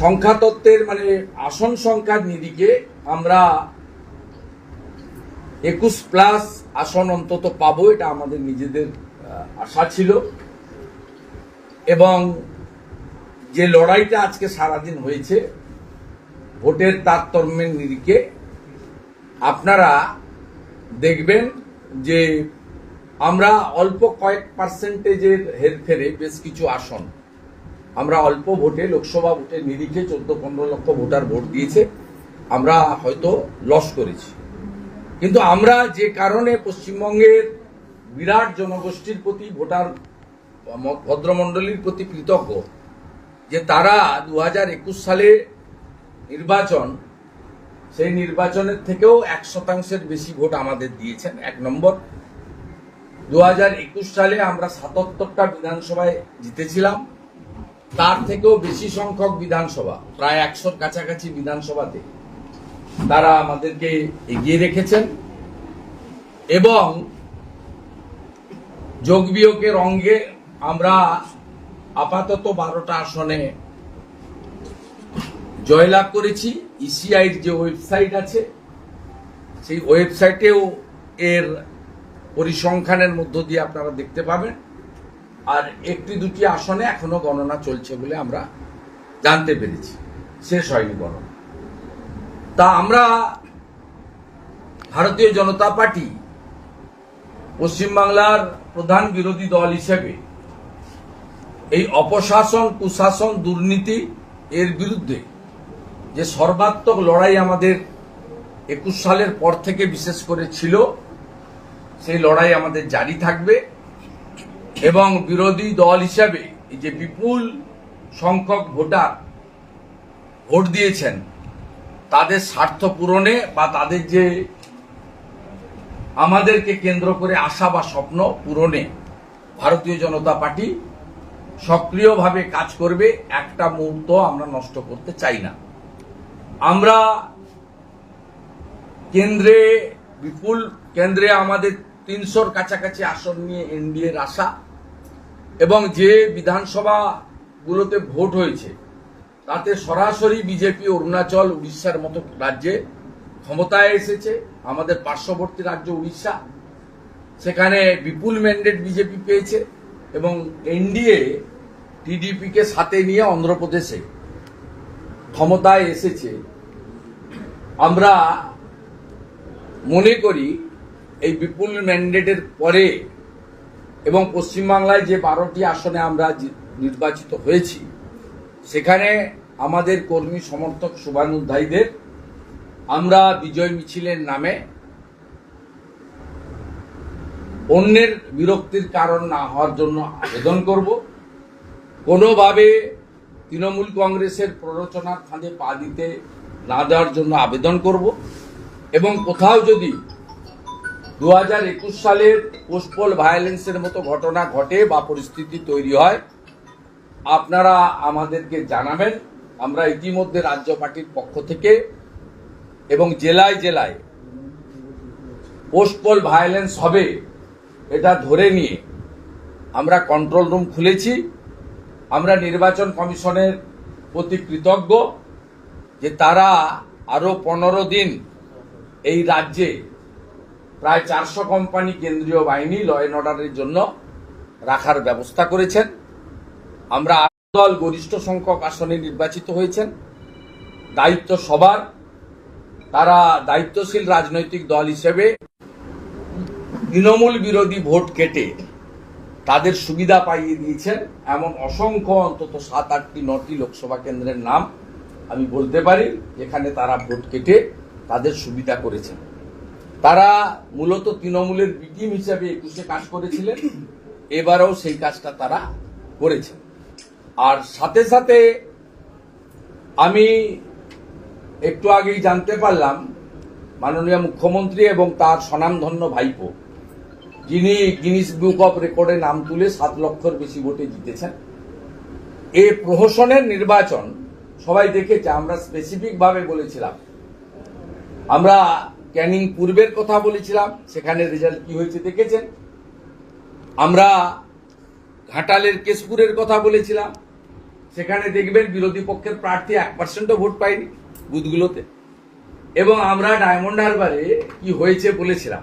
সংখ্যাতত্ত্বের মানে আসন সংখ্যার নিরিখে আমরা একুশ প্লাস আসন অন্তত পাবো, এটা আমাদের নিজেদের আশা ছিল। এবং যে লড়াইটা আজকে সারাদিন হয়েছে, ভোটের তারতম্যের নিরিখে আপনারা দেখবেন যে আমরা অল্প কয়েক পার্সেন্টেজের হেরফেরে বেশ কিছু আসন আমরা অল্প ভোটে লোকসভা ভোটের নিরিখে চোদ্দ পনেরো লক্ষ ভোটার ভোট দিয়েছে, আমরা হয়তো লস করেছি। কিন্তু আমরা যে কারণে পশ্চিমবঙ্গের বিরাট জনগোষ্ঠীর প্রতি ভোটার ভদ্রমণ্ডলীর প্রতি কৃতজ্ঞ, যে তারা দু হাজার একুশ সালে নির্বাচন, সেই নির্বাচনের থেকেও এক শতাংশের বেশি ভোট আমাদের দিয়েছেন, এক নম্বর। দু হাজার একুশ সালে আমরা সাতাত্তরটা বিধানসভায় জিতেছিলাম। তার থেকেও বেশি সংখ্যক বিধানসভা, প্রায় একশোর কাছাকাছি বিধানসভাতে তারা আমাদেরকে এগিয়ে রেখেছেন এবং যোগ বিয়োগের অঙ্গে আমরা আপাতত বারোটা আসনে জয়লাভ করেছি। ইসিআইর যে ওয়েবসাইট আছে, সেই ওয়েবসাইটেও এর পরিসংখ্যানের মধ্য দিয়ে আপনারা দেখতে পাবেন। আর একটি দুটি আসনে এখনও গণনা চলছে বলে আমরা জানতে পেরেছি। শেষ হয়নি গণনা। তা আমরা ভারতীয় জনতা পার্টি পশ্চিমবাংলার প্রধান বিরোধী দল হিসেবে এই অপশাসন, কুশাসন, দুর্নীতি এর বিরুদ্ধে যে সর্বাত্মক লড়াই আমাদের একুশ সালের পর থেকে বিশেষ করে ছিল, সেই লড়াই আমাদের জারি থাকবে। এবং বিরোধী দল হিসাবে যে বিপুল সংখ্যক ভোটার ভোট দিয়েছেন, তাদের স্বার্থ পূরণে বা তাদের যে আমাদেরকে কেন্দ্র করে আশা বা স্বপ্ন পূরণে ভারতীয় জনতা পার্টি সক্রিয়ভাবে কাজ করবে, একটা মুহূর্ত আমরা নষ্ট করতে চাই না। আমরা কেন্দ্রে, বিপুল কেন্দ্রে আমাদের তিনশোর কাছাকাছি আসন নিয়ে এনডিএর আশা এবং যে বিধানসভাগুলোতে ভোট হয়েছে, তাতে সরাসরি বিজেপি, অরুণাচল, উড়িষ্যার মতো রাজ্যে ক্ষমতায় এসেছে, আমাদের পার্শ্ববর্তী রাজ্য উড়িষ্যা। সেখানে বিপুল ম্যান্ডেট বিজেপি পেয়েছে এবং এনডিএ টিডিপিকে সাথে নিয়ে অন্ধ্রপ্রদেশে ক্ষমতায় এসেছে। আমরা মনে করি, এই বিপুল ম্যান্ডেটের পরে এবং পশ্চিমবাংলায় যে বারোটি আসনে আমরা নির্বাচিত হয়েছি, সেখানে আমাদের কর্মী সমর্থক শুভানুধ্যায়ীদের, আমরা বিজয় মিছিলের নামে অন্যের বিরক্তির কারণ না হওয়ার জন্য আবেদন করব। কোনোভাবে তৃণমূল কংগ্রেসের প্ররোচনার ফাঁদে পা দিতে না দেওয়ার জন্য আবেদন করব। এবং কোথাও যদি দু হাজার একুশ সালের পোস্টপোল ভায়োলেন্সের মতো ঘটনা ঘটে বা পরিস্থিতি তৈরি হয়, আপনারা আমাদেরকে জানাবেন। আমরা ইতিমধ্যে রাজ্য পার্টির পক্ষ থেকে এবং জেলায় জেলায় পোস্টপোল ভায়োলেন্স হবে এটা ধরে নিয়ে আমরা কন্ট্রোল রুম খুলেছি। আমরা নির্বাচন কমিশনের প্রতি কৃতজ্ঞ যে তারা আরও পনেরো দিন এই রাজ্যে প্রায় চারশো কোম্পানি কেন্দ্রীয় বাহিনী ল অ্যান্ড অর্ডারের জন্য রাখার ব্যবস্থা করেছেন। আমরা দল গরিষ্ঠ সংখ্যক আসনে নির্বাচিত হয়েছেন। দায়িত্ব সবার। তারা দায়িত্বশীল রাজনৈতিক দল হিসেবে তৃণমূল বিরোধী ভোট কেটে তাদের সুবিধা পাইয়ে দিয়েছেন এমন অসংখ্য অন্তত সাত আটটি নটি লোকসভা কেন্দ্রের নাম আমি বলতে পারি, যেখানে তারা ভোট কেটে তাদের সুবিধা করেছেন। তারা মূলত তৃণমূলের বিটিম হিসাবে একুশে কাজ করেছিলেন। এবারেও সেই কাজটা তারা করেছেন আর সাথে সাথে আমি একটু আগেই জানতে পারলাম, মাননীয় মুখ্যমন্ত্রী এবং তার স্বনামধন্য ভাইপো, যিনি গিনিস বুক অফ রেকর্ডে নাম তুলে সাত লক্ষর বেশি ভোটে জিতেছেন। এ প্রহসনের নির্বাচন সবাই দেখেছে, আমরা স্পেসিফিক ভাবে বলেছিলাম। আমরা ক্যানিং পূর্বের কথা বলেছিলাম, সেখানে রেজাল্ট কি হয়েছে দেখেছেন? আমরা ঘাটালের কেশপুরের কথা বলেছিলাম, সেখানে দেখবেন বিরোধী পক্ষের প্রার্থী এক পার্সেন্টও ভোট পায়নি বুথগুলোতে। এবং আমরা ডায়মন্ড হারবারে কি হয়েছে বলেছিলাম,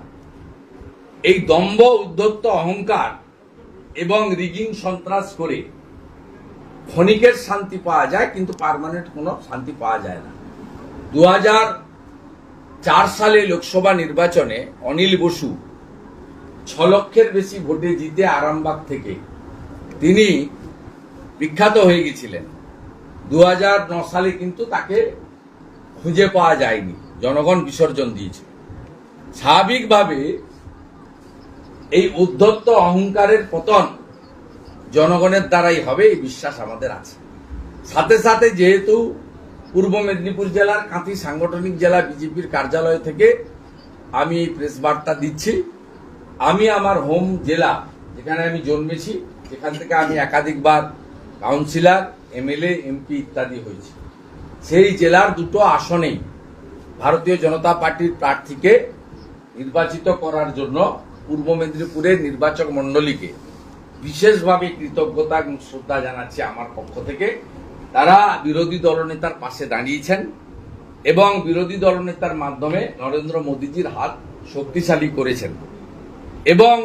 এই দম্ভ, উদ্ধত্ত অহংকার এবং রিগিং সন্ত্রাস করে ক্ষণিকের শান্তি পাওয়া যায়, কিন্তু পার্মানেন্ট কোনো শান্তি পাওয়া যায় না। দু হাজার চার সালে লোকসভা নির্বাচনে অনিল বসু ছ লক্ষের বেশি ভোটে জিতে আরামবাগ থেকে। তিনি বিখ্যাত হয়ে গেছিলেন। দু সালে কিন্তু তাকে খুঁজে পাওয়া যায়নি। জনগণ বিসর্জন দিয়েছে। স্বাভাবিকভাবে এই উদ্ধত্ত অহংকারের পতন জনগণের দ্বারাই হবে, এই বিশ্বাস আমাদের আছে। সাথে সাথে যেহেতু পূর্ব মেদিনীপুর জেলার কাঁথি সাংগঠনিক জেলা বিজেপির কার্যালয় থেকে আমি প্রেস বার্তা দিচ্ছি। আমি আমার হোম জেলা যেখানে আমি জন্মেছি সেখান থেকে আমি একাধিকবার কাউন্সিলর এমএলএ এমপি ইত্যাদি হয়েছি। সেই জেলার দুটো আসনেই ভারতীয় জনতা পার্টির প্রার্থীকে নির্বাচিত করার জন্য পূর্ব মেদিনীপুরের নির্বাচক মণ্ডলীকে বিশেষভাবে কৃতজ্ঞতা এবং শ্রদ্ধা জানাচ্ছি আমার পক্ষ থেকে। তারা বিরোধী দলনেতার পাশে দাঁড়িয়েছেন এবং বিরোধী দলনেতার মাধ্যমে নরেন্দ্র মোদীজির হাত শক্তিশালী করেছেন। এবং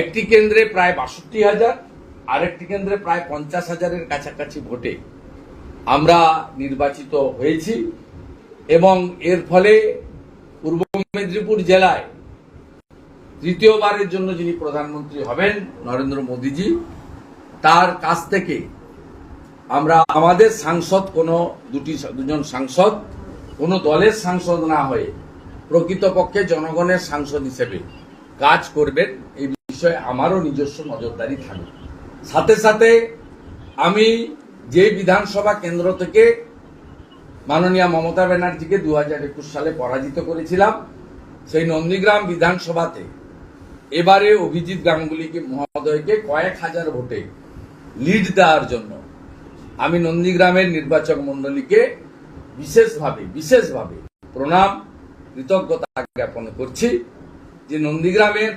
একটি কেন্দ্রে প্রায় বাষট্টি হাজার, আরেকটি কেন্দ্রে প্রায় পঞ্চাশ হাজারের কাছাকাছি ভোটে আমরা নির্বাচিত হয়েছি এবং এর ফলে পূর্ব মেদিনীপুর জেলায় তৃতীয়বারের জন্য যিনি প্রধানমন্ত্রী হবেন নরেন্দ্র মোদীজি, তার কাছ থেকে আমরা আমাদের সাংসদ কোনো দুটি দুজন সাংসদ, কোনো দলের সাংসদ না হয়ে প্রকৃতপক্ষে জনগণের সাংসদ হিসেবে কাজ করবেন, এই বিষয়ে আমারও নিজস্ব নজরদারি থাকবে। সাথে সাথে আমি যে বিধানসভা কেন্দ্র থেকে মাননীয় মমতা ব্যানার্জিকে দু হাজার একুশ সালে পরাজিত করেছিলাম, সেই নন্দীগ্রাম বিধানসভাতে এবারে অভিজিৎ গাঙ্গুলিকে, মহোদয়কে কয়েক হাজার ভোটে লিড দেওয়ার জন্য আমি নন্দীগ্রামের নির্বাচক মণ্ডলীকে বিশেষভাবে বিশেষভাবে প্রণাম, কৃতজ্ঞতা জ্ঞাপন করছি যে নন্দীগ্রামের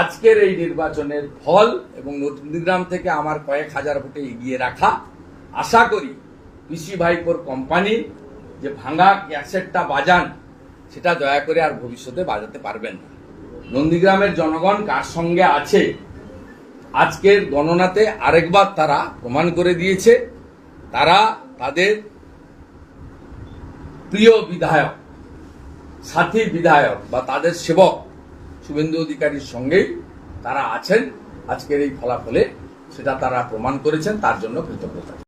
আজকের এই নির্বাচনের ফল এবং নন্দীগ্রাম থেকে আমার কয়েক হাজার ভোটে এগিয়ে রাখা আশা করি পিসি ভাইপোর কোম্পানি যে ভাঙা ক্যাসেটটা বাজান, সেটা দয়া করে আর ভবিষ্যতে বাজাতে পারবেন না। নন্দীগ্রামের জনগণ কার সঙ্গে আছে? আজকের গণনাতে আরেকবার তারা প্রমাণ করে দিয়েছে, তারা তাদের প্রিয় বিধায়ক, সাথী বিধায়ক বা তাদের সেবক শুভেন্দু অধিকারীর সঙ্গেই তারা আছেন। আজকের এই ফলাফলে সেটা তারা প্রমাণ করেছেন, তার জন্য কৃতজ্ঞতা।